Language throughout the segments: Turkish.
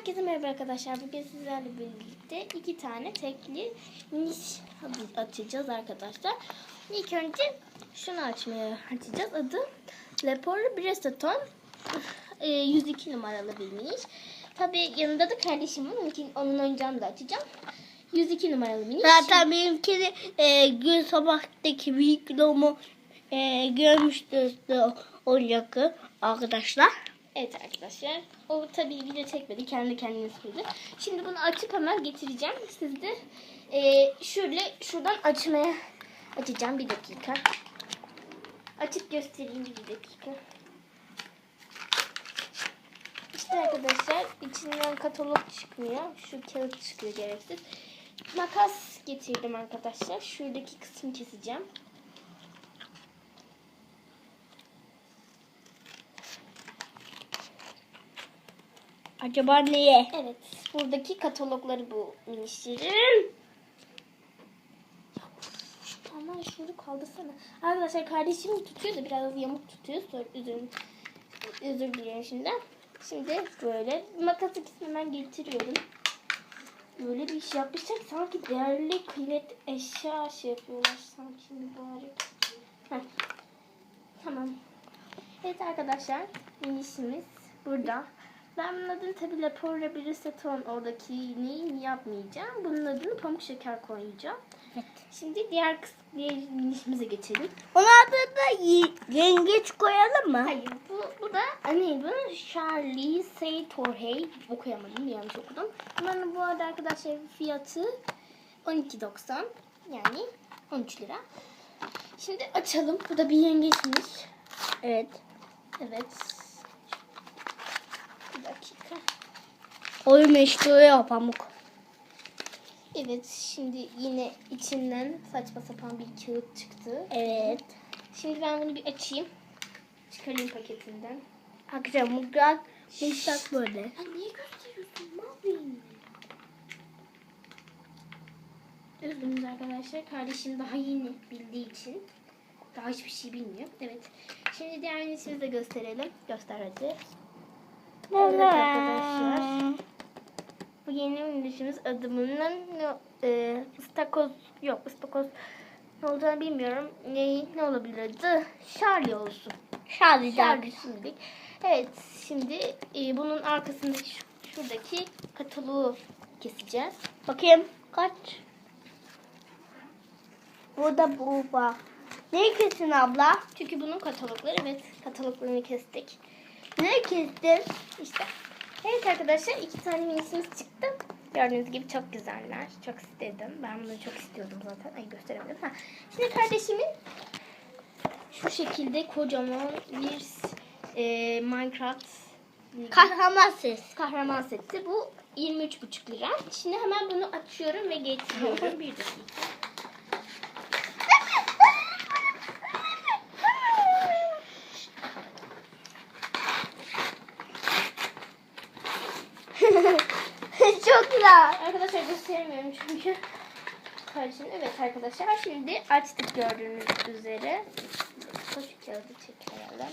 Herkese merhaba arkadaşlar. Bugün sizlerle birlikte iki tane tekli miniş açacağız arkadaşlar. İlk önce şunu açmaya açacağız. Adı Lepore Bresaton. Ee, 102 numaralı bir miniş. Tabi yanında da kardeşimin onun, onun oyuncağını da açacağım. 102 numaralı miniş. Zaten benimkini e, gün sabahtaki videomu e, görmüştünüz oyuncakı arkadaşlar. Evet arkadaşlar. O tabii video çekmedi. Kendi kendine söyledi. Şimdi bunu açıp hemen getireceğim. Siz de e, şöyle şuradan açmaya açacağım. Bir dakika. Açıp göstereyim bir dakika. İşte arkadaşlar içinden katalog çıkmıyor. Şu kağıt çıkıyor gereksiz. Makas getirdim arkadaşlar. Şuradaki kısmı keseceğim. Acaba niye? Evet. Buradaki katalogları bu minişlerin. Aman şunu kaldırsana. Arkadaşlar kardeşim tutuyor da biraz yamuk tutuyor. Sonra özür, özür diliyorum şimdi. Şimdi böyle makası hemen getiriyorum. Böyle bir iş yapmışlar ki sanki değerli kıymet eşya şey yapıyorlar sanki mübarek. Heh. Tamam. Evet arkadaşlar minişimiz burada. Ben bunun adını tabi Lepore Briseton oradakini yapmayacağım. Bunun adını pamuk şeker koyacağım. Evet. Şimdi diğer kısmı diğer geçelim. Onun adını da yengeç koyalım mı? Hayır bu, bu da ne bu? Charlie Say Torhey. Okuyamadım yanlış okudum. Bunların bu arada arkadaşlar fiyatı 12.90 yani 13 lira. Şimdi açalım. Bu da bir yengeçmiş. Evet. Evet. Dakika. Oyun meşgul pamuk. Evet şimdi yine içinden saçma sapan bir kağıt çıktı. Evet. Şimdi ben bunu bir açayım. Çıkarayım paketinden. Akşam mutrak mutrak böyle. Ya niye gösteriyorsun? Üzgünüz arkadaşlar. Kardeşim daha yeni bildiği için. Daha hiçbir şey bilmiyor. Evet. Şimdi diğer minisimizi de gösterelim. Göster hadi. Evet arkadaşlar. Bu yeni minisimiz adımının e, ıstakoz yok ıstakoz ne olacağını bilmiyorum. Ne, ne olabilirdi? Charlie olsun. Şadi Şarkı şimdilik. Evet şimdi e, bunun arkasındaki şu- şuradaki kataloğu keseceğiz. Bakayım kaç? Burada bu var. Ne kesin abla? Çünkü bunun katalogları evet kataloglarını kestik. Ne kestin? İşte. Evet arkadaşlar iki tane minisimiz çıktı. Gördüğünüz gibi çok güzeller. Çok istedim. Ben bunu çok istiyordum zaten. Ay gösteremedim. Ha. Şimdi kardeşimin şu şekilde kocaman bir e, Minecraft Kahraman ses. kahraman seti. Bu 23,5 lira. Şimdi hemen bunu açıyorum ve getiriyorum. bir dakika. Çok güzel. Arkadaşlar gösteremiyorum çünkü. Kardeşim evet arkadaşlar şimdi açtık gördüğünüz üzere. Koş kağıdı çekelim.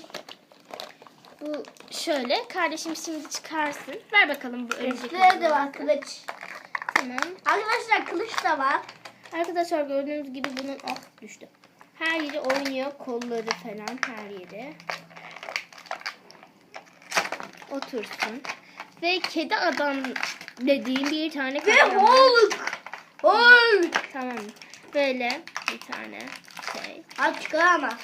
Bu şöyle kardeşim şimdi çıkarsın. Ver bakalım bu önceki. Da var kılıç. Tamam. Arkadaşlar kılıç da var. Arkadaşlar gördüğünüz gibi bunun of düştü. Her yeri oynuyor. Kolları falan her yeri. Otursun. Ve kedi adam dediğim bir tane Ve. Hulk. Hulk. Tamam. Böyle bir tane şey. Al çıkar ama.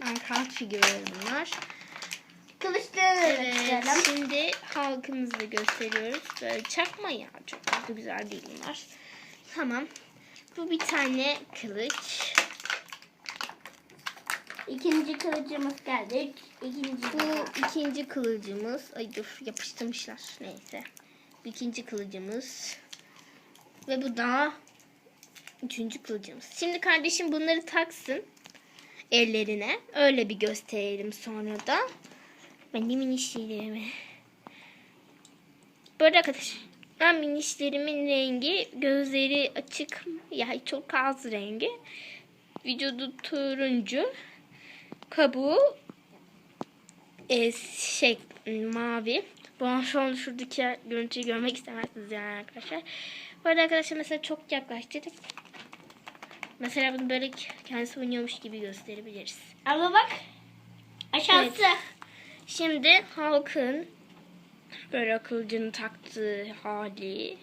Minecraft figürleri bunlar. Kılıçları Evet. Şimdi halkımızı gösteriyoruz. Böyle çakma ya. Çok da güzel değil bunlar. Tamam. Bu bir tane kılıç. İkinci kılıcımız geldi. İkinci Bu ikinci kılıcımız. Ay dur yapıştırmışlar. Neyse. Bu ikinci kılıcımız. Ve bu da üçüncü kılıcımız. Şimdi kardeşim bunları taksın ellerine. Öyle bir gösterelim sonra da. Ben de minişlerimi. Böyle arkadaşlar. Ben minişlerimin rengi gözleri açık. Ya çok az rengi. Vücudu turuncu. Kabuğu e, şey mavi. Bu şu an şuradaki görüntüyü görmek istemezsiniz yani arkadaşlar. Bu arada arkadaşlar mesela çok yaklaştırdık. Mesela bunu böyle kendisi oynuyormuş gibi gösterebiliriz. Abla bak. Aşağısı. Şimdi halkın böyle akılcını taktığı hali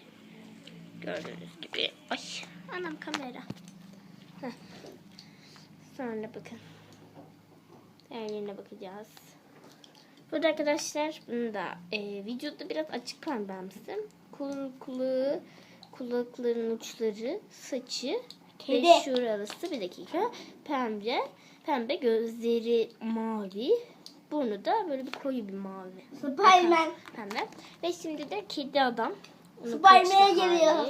gördüğünüz gibi. Ay anam kamera. Heh. Sonra bakın. Diğerlerine bakacağız. Burada arkadaşlar da e, videoda biraz açık pembemsi. Kul, kulağı, kulakların uçları, saçı Kedi. ve şurası bir dakika pembe. Pembe gözleri mavi. Burnu da böyle bir koyu bir mavi. Spiderman. Pembe. Ve şimdi de kedi adam. Spiderman'e geliyor.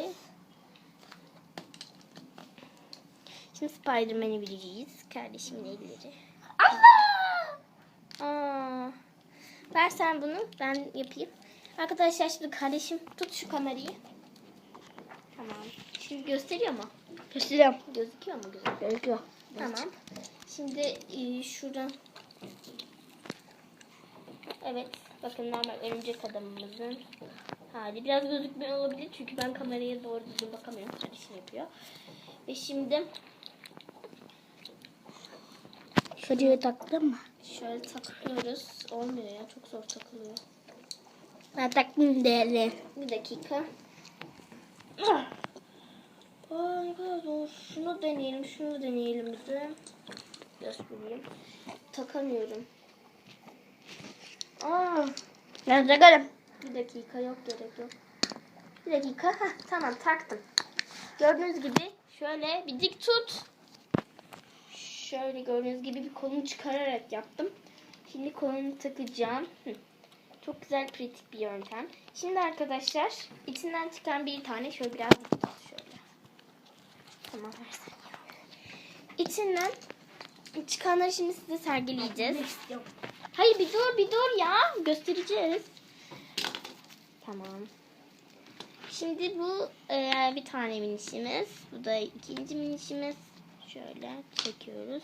Şimdi Spiderman'i bileceğiz. Kardeşimin elleri. Allah. Aa, ver sen bunu. Ben yapayım. Arkadaşlar şimdi kardeşim tut şu kamerayı. Tamam. Şimdi gösteriyor mu? Gösteriyorum. Gözüküyor mu? Gözüküyor. Gözüküyor. Tamam. Şimdi e, şuradan. Evet. Bakın normal örümcek adamımızın hali. Biraz gözükmüyor olabilir çünkü ben kameraya doğru düzgün bakamıyorum. Kardeşim yapıyor. Ve şimdi Şuraya taktın mı? Şöyle takıyoruz. Olmuyor ya. Çok zor takılıyor. Ben taktım değerli. Bir dakika. Kadar zor. Şunu deneyelim, şunu deneyelim bir de. Göstereyim. Takamıyorum. Aa, Ben takarım. bir dakika yok gerek yok. Bir dakika. Heh, tamam taktım. Gördüğünüz gibi şöyle bir dik tut. Şöyle gördüğünüz gibi bir kolunu çıkararak yaptım. Şimdi kolunu takacağım. Hı. Çok güzel pratik bir yöntem. Şimdi arkadaşlar içinden çıkan bir tane şöyle biraz dik tut şöyle. Tamam versen ya. İçinden çıkanları şimdi size sergileyeceğiz. Hayır bir dur bir dur ya. Göstereceğiz. Tamam. Şimdi bu e, bir tane minişimiz. Bu da ikinci minişimiz. Şöyle çekiyoruz.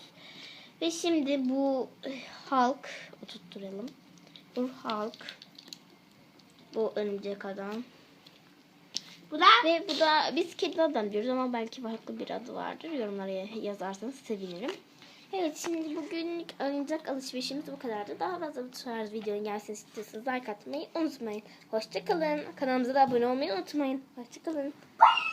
Ve şimdi bu e, halk oturtturalım. Bu halk. Bu örümcek adam. Bu da Ve bu da biz kedi adam diyoruz ama belki farklı bir adı vardır. Yorumlara yazarsanız sevinirim. Evet şimdi bugünlük oyuncak alışverişimiz bu kadardı. Daha fazla bu tarz videonun gelsin istiyorsanız like atmayı unutmayın. Hoşçakalın. Kanalımıza da abone olmayı unutmayın. Hoşçakalın. Bye.